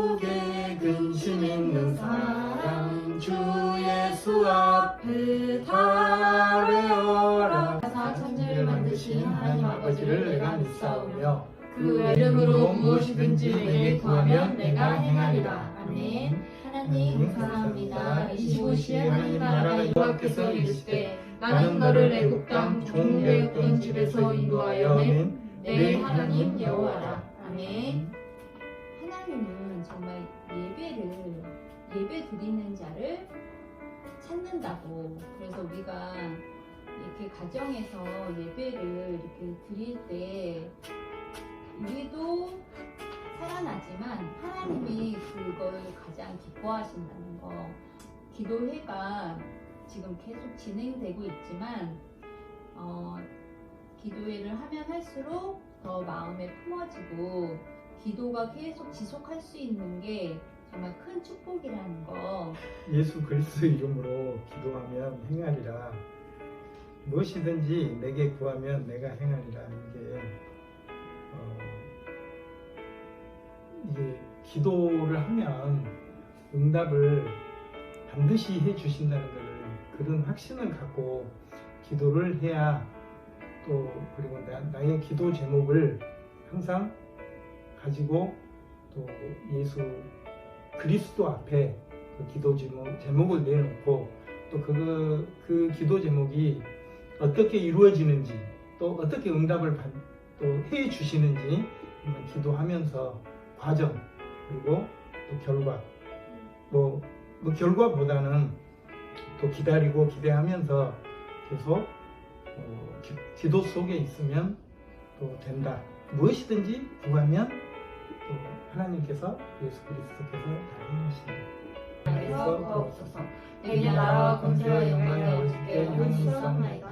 축복에 근심 있는 사람 주 예수 앞에 다 외어라 천지를 만드신 하나님 아버지를 내가 믿사오며 그 이름으로 무엇이든지 내게 구하면 내가 행하리라. 아멘. 하나님 감사합니다. 25시에 하나님 나라가 여호와께서 이르실 때 나는 너를 애굽 땅 종되었던 집에서 인도하여 내 하나님 여호와라. 아멘. 하나님은 정말 예배를 예배 드리는 자를 찾는다고. 그래서 우리가 이렇게 가정에서 예배를 이렇게 드릴 때 우리도 살아나지만 하나님이 그걸 가장 기뻐하신다는 거. 기도회가 지금 계속 진행되고 있지만 어, 기도회를 하면 할수록 더 마음에 품어지고 기도가 계속 지속할 수 있는 게 정말 큰 축복이라는 거. 예수 그리스도 이름으로 기도하면 행하리라 무엇이든지 내게 구하면 내가 행하리라 이게 어, 이게 기도를 하면 응답을 반드시 해 주신다는 것을 그런 확신을 갖고 기도를 해야 또 그리고 나, 나의 기도 제목을 항상 가지고 또 예수 그리스도 앞에 그 기도 제목, 제목을 내놓고 또 그, 그 기도 제목이 어떻게 이루어지는지 또 어떻게 응답을 받, 또 해 주시는지 한번 기도하면서 과정 그리고 또 결과. 뭐, 뭐 결과보다는 또 기다리고 기대하면서 계속 어, 기, 기도 속에 있으면 또 된다. 무엇이든지 구하면 또 하나님께서 예수 그리스도께서 다행이시니 그래서 구하옵소서 내 나라와 군세와 영광이 오실 때 영원히 있사옵나이다